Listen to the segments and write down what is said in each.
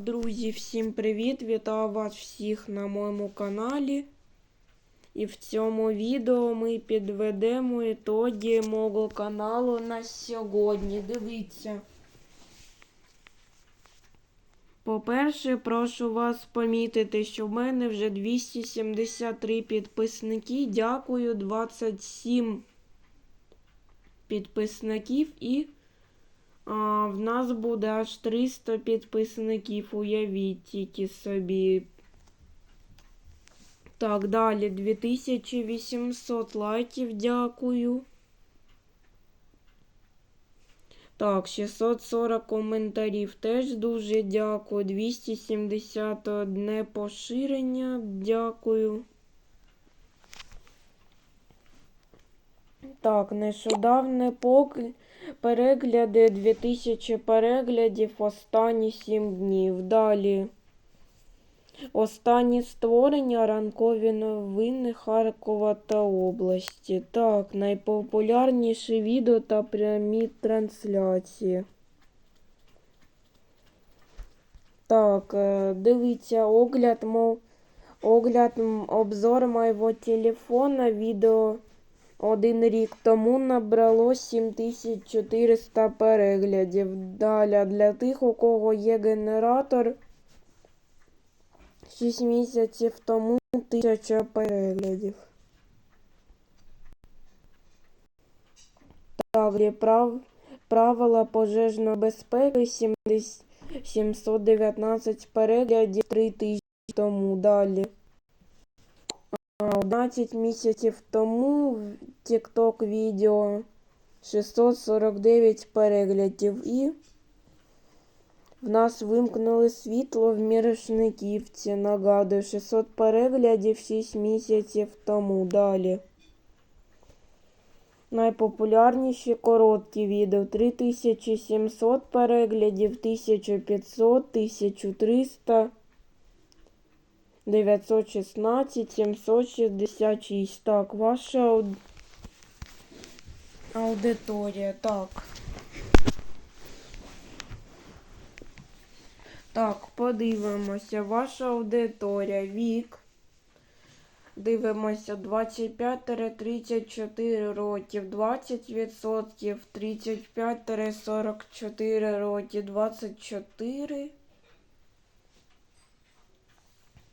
Друзі, всім привіт! Вітаю вас всіх на моєму каналі. І в цьому відео ми підведемо ітоги мого каналу на сьогодні. Дивіться. По-перше, прошу вас помітити, що в мене вже 273 підписники. Дякую, 27 підписників і в нас буде аж 300 підписників, уявіть тільки собі. Так, далі 2800 лайків, дякую. Так, 640 коментарів теж дуже дякую. 271 поширення, дякую. Так, нещодавне погляд. Перегляди 2000 переглядів останні 7 днів. Далі. Останні створення ранкові новини Харкова та області. Так, найпопулярніші відео та прямі трансляції. Так, е, дивіться огляд, мов огляд, обзор моєго телефона, відео один рік тому набрало 7400 переглядів. Далі для тих, у кого є генератор, 6 місяців тому 1000 переглядів. Далі прав, правила пожежної безпеки 70, 719 переглядів 3000 тому. Далі. А, 11 місяців тому TikTok відео 649 переглядів і в нас вимкнули світло в Мірошниківці. Нагадую, 600 переглядів 6 місяців тому. Далі. Найпопулярніші короткі відео 3700 переглядів, 1500, 1300. 916, 766. Так, ваша ауд... аудиторія. Так. Так, подивимося. Ваша аудиторія. Вік. Дивимося 25-34 років, 20%, 35-44 роки, 24.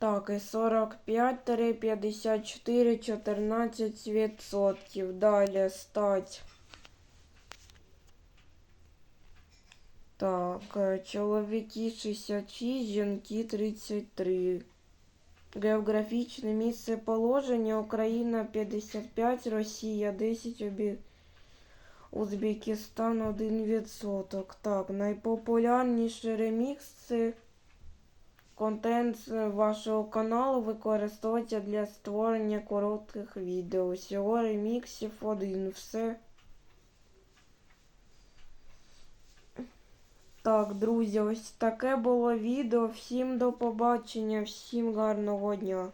Так, і 45-54, 14%. Далі стать. Так, е, чоловіки 66, жінки 33. Географічне місце положення Україна 55, Росія 10, Обі... Узбекистан 1%. Так, найпопулярніші ремікси. Контент з вашого каналу використовується для створення коротких відео. Всього реміксів один. Все. Так, друзі, ось таке було відео. Всім до побачення, всім гарного дня.